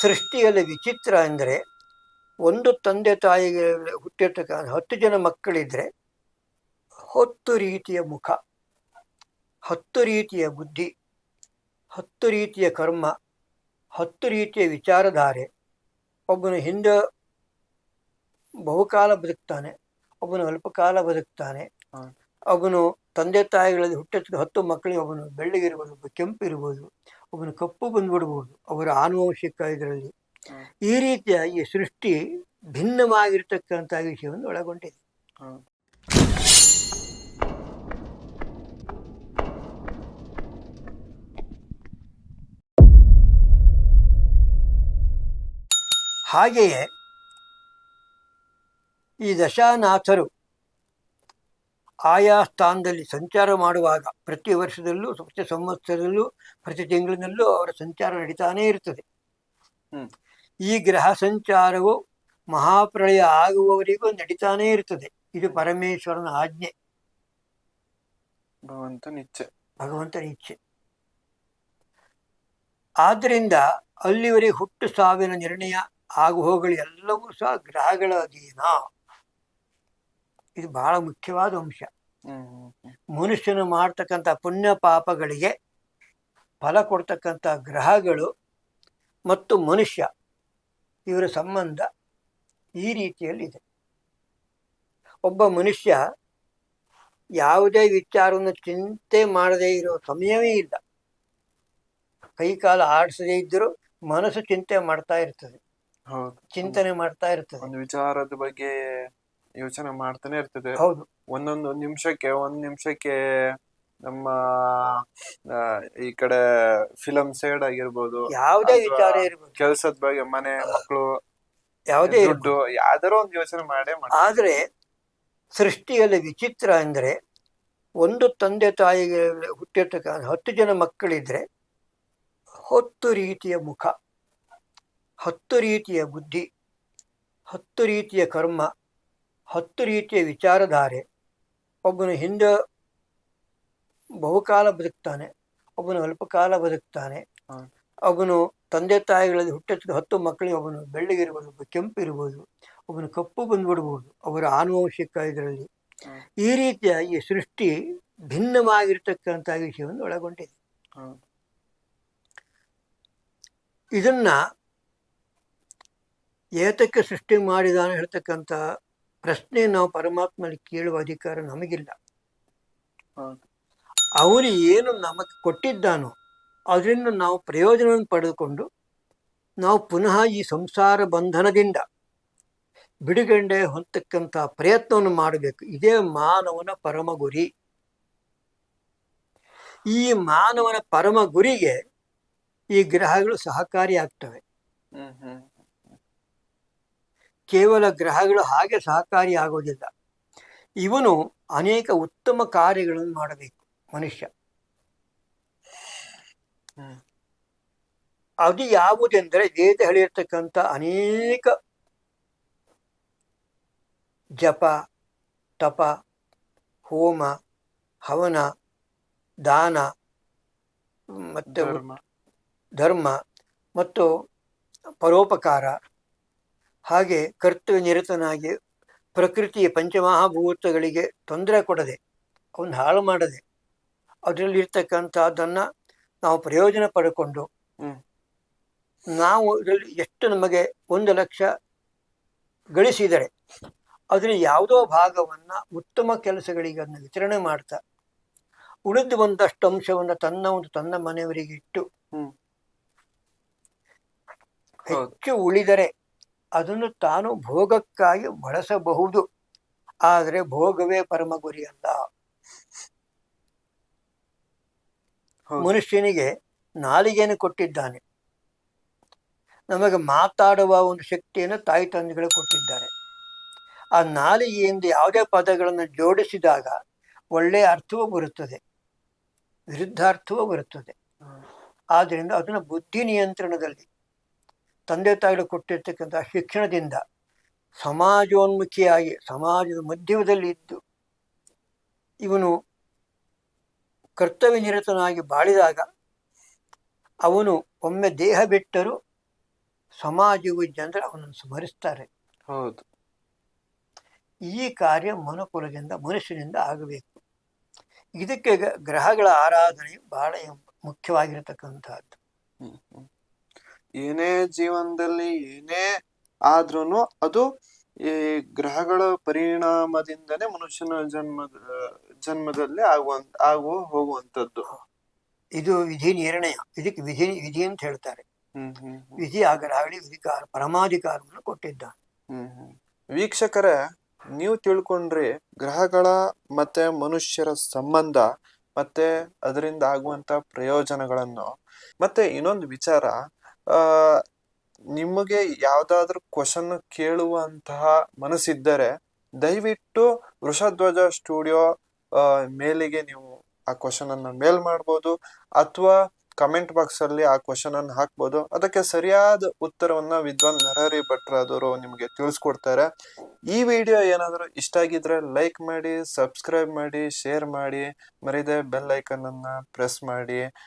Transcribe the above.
ಸೃಷ್ಟಿಯಲ್ಲಿ ವಿಚಿತ್ರ ಅಂದರೆ ಒಂದು ತಂದೆ ತಾಯಿಗೆ ಹುಟ್ಟಿರ್ತಕ್ಕ ಹತ್ತು ಜನ ಮಕ್ಕಳಿದ್ರೆ ಹತ್ತು ರೀತಿಯ ಮುಖ ಹತ್ತು ರೀತಿಯ ಬುದ್ಧಿ ಹತ್ತು ರೀತಿಯ ಕರ್ಮ ಹತ್ತು ರೀತಿಯ ವಿಚಾರಧಾರೆ. ಒಬ್ಬನು ಹಿಂದೆ ಬಹುಕಾಲ ಬದುಕ್ತಾನೆ ಒಬ್ಬನು ಅಲ್ಪಕಾಲ ಬದುಕ್ತಾನೆ. ಅವನು ತಂದೆ ತಾಯಿಗಳಲ್ಲಿ ಹುಟ್ಟಿದ ಹತ್ತು ಮಕ್ಕಳಿಗೆ ಒಬ್ಬನು ಬೆಳ್ಳಗಿರ್ಬೋದು ಒಬ್ಬ ಕೆಂಪು ಇರ್ಬೋದು ಒಬ್ಬನು ಕಪ್ಪು ಬಂದ್ಬಿಡ್ಬೋದು ಅವರ ಆನುವಂಶಿಕ ಇದರಲ್ಲಿ ಹ್ಮ್. ಈ ರೀತಿಯ ಈ ಸೃಷ್ಟಿ ಭಿನ್ನವಾಗಿರ್ತಕ್ಕಂಥ ವಿಷಯವನ್ನು ಒಳಗೊಂಡಿದೆ ಹೌದು. ಹಾಗೆಯೇ ಈ ದಶಾನಾಥರು ಆಯಾ ಸ್ಥಾನದಲ್ಲಿ ಸಂಚಾರ ಮಾಡುವಾಗ ಪ್ರತಿ ವರ್ಷದಲ್ಲೂ ಪ್ರತಿ ಸಂವತ್ಸರದಲ್ಲೂ ಪ್ರತಿ ತಿಂಗಳಿನಲ್ಲೂ ಅವರ ಸಂಚಾರ ನಡೀತಾನೇ ಇರ್ತದೆ. ಈ ಗ್ರಹ ಸಂಚಾರವು ಮಹಾಪ್ರಳಯ ಆಗುವವರೆಗೂ ನಡೀತಾನೇ ಇರ್ತದೆ. ಇದು ಪರಮೇಶ್ವರನ ಆಜ್ಞೆ. ಭಗವಂತನ ಇಚ್ಛೆ ಭಗವಂತನ ಇಚ್ಛೆ ಆದ್ದರಿಂದ ಅಲ್ಲಿವರೆಗೆ ಹುಟ್ಟು ಸಾವಿನ ನಿರ್ಣಯ ಆಗು ಹೋಗಲು ಎಲ್ಲವೂ ಸಹ ಗ್ರಹಗಳ ಅಧೀನ. ಇದು ಬಹಳ ಮುಖ್ಯವಾದ ಅಂಶ. ಮನುಷ್ಯನು ಮಾಡ್ತಕ್ಕಂಥ ಪುಣ್ಯ ಪಾಪಗಳಿಗೆ ಫಲ ಕೊಡ್ತಕ್ಕಂಥ ಗ್ರಹಗಳು ಮತ್ತು ಮನುಷ್ಯ ಇವರ ಸಂಬಂಧ ಈ ರೀತಿಯಲ್ಲಿದೆ. ಒಬ್ಬ ಮನುಷ್ಯ ಯಾವುದೇ ವಿಚಾರವನ್ನು ಚಿಂತೆ ಮಾಡದೇ ಇರೋ ಸಮಯವೇ ಇಲ್ಲ. ಕೈಕಾಲ ಆಡಿಸದೇ ಇದ್ದರೂ ಮನಸ್ಸು ಚಿಂತೆ ಮಾಡ್ತಾ ಇರ್ತದೆ. ಚಿಂತನೆ ಮಾಡ್ತಾ ಇರ್ತದೆ. ಒಂದು ವಿಚಾರದ ಬಗ್ಗೆ ಯೋಚನೆ ಮಾಡ್ತಾನೆ ಇರ್ತದೆ. ಹೌದು. ಒಂದೊಂದು ನಿಮಿಷಕ್ಕೆ ಒಂದ್ ನಿಮಿಷಕ್ಕೆ ನಮ್ಮ ಈ ಕಡೆ ಫಿಲಂ ಸೈಡ್ ಆಗಿರ್ಬೋದು ಯಾವುದೇ ವಿಚಾರ ಇರ್ಬೋದು. ಕೆಲ್ಸದ ಬಗ್ಗೆ ಮನೆ ಮಕ್ಕಳು ಯಾವುದೇ ದುಡ್ಡು ಯಾವ್ದಾರ ಒಂದು ಯೋಚನೆ ಮಾಡೇ ಆದ್ರೆ ಆದರೆ ಸೃಷ್ಟಿಯಲ್ಲಿ ವಿಚಿತ್ರ ಅಂದ್ರೆ ಒಂದು ತಂದೆ ತಾಯಿಗೆ ಹುಟ್ಟಿರ್ತಕ್ಕ ಹತ್ತು ಜನ ಮಕ್ಕಳಿದ್ರೆ ಹತ್ತು ರೀತಿಯ ಮುಖ ಹತ್ತು ರೀತಿಯ ಬುದ್ಧಿ ಹತ್ತು ರೀತಿಯ ಕರ್ಮ ಹತ್ತು ರೀತಿಯ ವಿಚಾರಧಾರೆ. ಒಬ್ಬನು ಹಿಂದೆ ಬಹುಕಾಲ ಬದುಕ್ತಾನೆ ಒಬ್ಬನು ಅಲ್ಪಕಾಲ ಬದುಕ್ತಾನೆ ಅವನು ತಂದೆ ತಾಯಿಗಳಲ್ಲಿ ಹುಟ್ಟಿದ ಹತ್ತು ಮಕ್ಕಳಿಗೆ ಒಬ್ಬನು ಬೆಳ್ಳಗಿರ್ಬೋದು ಒಬ್ಬ ಕೆಂಪು ಇರ್ಬೋದು ಒಬ್ಬನು ಕಪ್ಪು ಬಂದ್ಬಿಡ್ಬೋದು ಅವರ ಆನುವಂಶಿಕ ಇದರಲ್ಲಿ. ಈ ರೀತಿಯ ಈ ಸೃಷ್ಟಿ ಭಿನ್ನವಾಗಿರ್ತಕ್ಕಂಥ ವಿಷಯವನ್ನು ಒಳಗೊಂಡಿದೆ. ಇದನ್ನು ಇದನ್ನ ಏತಕ್ಕೆ ಸೃಷ್ಟಿ ಮಾಡಿದಾನೆ ಹೇಳ್ತಕ್ಕಂಥ ಪ್ರಶ್ನೆ ನಾವು ಪರಮಾತ್ಮನಲ್ಲಿ ಕೇಳುವ ಅಧಿಕಾರ ನಮಗಿಲ್ಲ. ಅವನು ಏನು ನಮಗೆ ಕೊಟ್ಟಿದ್ದಾನೋ ಅದರಿಂದ ನಾವು ಪ್ರಯೋಜನವನ್ನು ಪಡೆದುಕೊಂಡು ನಾವು ಪುನಃ ಈ ಸಂಸಾರ ಬಂಧನದಿಂದ ಬಿಡುಗಂಡೆ ಹೊಂತಕ್ಕಂಥ ಪ್ರಯತ್ನವನ್ನು ಮಾಡಬೇಕು. ಇದೇ ಮಾನವನ ಪರಮ ಗುರಿ ಈ ಮಾನವನ ಪರಮ ಗುರಿಗೆ ಈ ಗ್ರಹಗಳು ಸಹಕಾರಿಯಾಗ್ತವೆ. ಕೇವಲ ಗ್ರಹಗಳು ಹಾಗೆ ಸಹಕಾರಿ ಆಗೋದಿಲ್ಲ. ಇವನು ಅನೇಕ ಉತ್ತಮ ಕಾರ್ಯಗಳನ್ನು ಮಾಡಬೇಕು ಮನುಷ್ಯ. ಅದು ಯಾವುದೆಂದರೆ ವೇದ ಹೇಳಿರ್ತಕ್ಕಂಥ ಅನೇಕ ಜಪ ತಪ ಹೋಮ ಹವನ ದಾನ ಮತ್ತು ಧರ್ಮ ಮತ್ತು ಪರೋಪಕಾರ. ಹಾಗೆ ಕರ್ತವ್ಯ ನಿರತನಾಗಿ ಪ್ರಕೃತಿಯ ಪಂಚಮಹಾಭೂತಗಳಿಗೆ ತೊಂದರೆ ಕೊಡದೆ ಅವನ್ನ ಹಾಳು ಮಾಡದೆ ಅದರಲ್ಲಿರ್ತಕ್ಕಂಥದ್ದನ್ನು ನಾವು ಪ್ರಯೋಜನ ಪಡ್ಕೊಂಡು. ನಾವು ಇದರಲ್ಲಿ ಎಷ್ಟು ನಮಗೆ ಒಂದು ಲಕ್ಷ ಗಳಿಸಿದರೆ ಅದರ ಯಾವುದೋ ಭಾಗವನ್ನು ಉತ್ತಮ ಕೆಲಸಗಳಿಗೆ ಅದನ್ನು ವಿತರಣೆ ಮಾಡ್ತಾ ಉಳಿದು ಒಂದಷ್ಟು ಅಂಶವನ್ನು ತನ್ನ ಒಂದು ತನ್ನ ಮನೆಯವರಿಗೆ ಇಟ್ಟು. ಹೆಚ್ಚು ಉಳಿದರೆ ಅದನ್ನು ತಾನು ಭೋಗಕ್ಕಾಗಿ ಬಳಸಬಹುದು. ಆದರೆ ಭೋಗವೇ ಪರಮ ಗುರಿ ಅಲ್ಲ ಮನುಷ್ಯನಿಗೆ ನಾಲಿಗೆಯನ್ನು ಕೊಟ್ಟಿದ್ದಾನೆ. ನಮಗೆ ಮಾತಾಡುವ ಒಂದು ಶಕ್ತಿಯನ್ನು ತಾಯಿ ತಂದೆಗಳು ಕೊಟ್ಟಿದ್ದಾರೆ. ಆ ನಾಲಿಗೆಯಿಂದ ಯಾವುದೇ ಪದಗಳನ್ನು ಜೋಡಿಸಿದಾಗ ಒಳ್ಳೆಯ ಅರ್ಥವೂ ಬರುತ್ತದೆ. ವಿರುದ್ಧಾರ್ಥವೂ ಬರುತ್ತದೆ. ಆದ್ದರಿಂದ ಅದನ್ನು ಬುದ್ಧಿ ನಿಯಂತ್ರಣದಲ್ಲಿ ತಂದೆ ತಾಯಿಗಳು ಕೊಟ್ಟಿರ್ತಕ್ಕಂಥ ಶಿಕ್ಷಣದಿಂದ ಸಮಾಜೋನ್ಮುಖಿಯಾಗಿ ಸಮಾಜದ ಮಧ್ಯದಲ್ಲಿ ಇದ್ದು ಇವನು ಕರ್ತವ್ಯ ನಿರತನಾಗಿ ಬಾಳಿದಾಗ ಅವನು ಒಮ್ಮೆ ದೇಹ ಬಿಟ್ಟರೂ ಸಮಾಜವು ಜನರು ಅವನನ್ನು ಸ್ಮರಿಸ್ತಾರೆ. ಹೌದು. ಈ ಕಾರ್ಯ ಮನುಕುಲದಿಂದ ಮನುಷ್ಯನಿಂದ ಆಗಬೇಕು. ಇದಕ್ಕೆ ಗ್ರಹಗಳ ಆರಾಧನೆ ಬಹಳ ಹ್ಮ್. ಏನೇ ಜೀವನದಲ್ಲಿ ಏನೇ ಆದ್ರೂ ಅದು ಈ ಗ್ರಹಗಳ ಪರಿಣಾಮದಿಂದನೇ ಮನುಷ್ಯನ ಜನ್ಮದ ಜನ್ಮದಲ್ಲಿ ಆಗುವ ಆಗುವ ಹೋಗುವಂತದ್ದು ಇದು ವಿಧಿ ನಿರ್ಣಯ. ಇದಕ್ಕೆ ವಿಧಿ ವಿಧಿ ಅಂತ ಹೇಳ್ತಾರೆ. ಹ್ಮ್ ಹ್ಮ್ ಹ್ಮ್. ವಿಧಿ ಆ ಗ್ರಹಗಳಿಗೆ ವಿಧಿಕಾರ ಪರಮಾಧಿಕಾರವನ್ನು ಕೊಟ್ಟಿದ್ದ ಹ್ಮ್ ಹ್ಮ್. ವೀಕ್ಷಕರೇ ನೀವು ತಿಳ್ಕೊಂಡ್ರಿ ಗ್ರಹಗಳ ಮತ್ತೆ ಮನುಷ್ಯರ ಸಂಬಂಧ ಮತ್ತೆ ಅದರಿಂದ ಆಗುವಂತ ಪ್ರಯೋಜನಗಳನ್ನು. ಮತ್ತೆ ಇನ್ನೊಂದು ವಿಚಾರ ನಿಮಗೆ ಯಾವ್ದಾದ್ರು ಕ್ವಶನ್ ಕೇಳುವಂತಹ ಮನಸ್ಸಿದ್ದರೆ ದಯವಿಟ್ಟು ವೃಷಧ್ವಜ ಸ್ಟುಡಿಯೋ ಮೇಲಿಗೆ ನೀವು ಆ ಕ್ವಶನ್ ಅನ್ನ ಮೇಲ್ ಮಾಡ್ಬೋದು ಅಥವಾ ಕಮೆಂಟ್ ಬಾಕ್ಸ್ ಅಲ್ಲಿ ಆ ಕ್ವಶನ್ ಅನ್ನು ಹಾಕ್ಬೋದು. ಅದಕ್ಕೆ ಸರಿಯಾದ ಉತ್ತರವನ್ನ ವಿದ್ವಾನ್ ನರಹರಿ ಭಟ್ರಾದವರು ನಿಮಗೆ ತಿಳಿಸ್ಕೊಡ್ತಾರೆ. ಈ ವಿಡಿಯೋ ಏನಾದರೂ ಇಷ್ಟ ಆಗಿದ್ರೆ ಲೈಕ್ ಮಾಡಿ ಸಬ್ಸ್ಕ್ರೈಬ್ ಮಾಡಿ ಶೇರ್ ಮಾಡಿ, ಮರಿದೆ ಬೆಲ್ ಐಕನ್ ಅನ್ನ ಪ್ರೆಸ್ ಮಾಡಿ.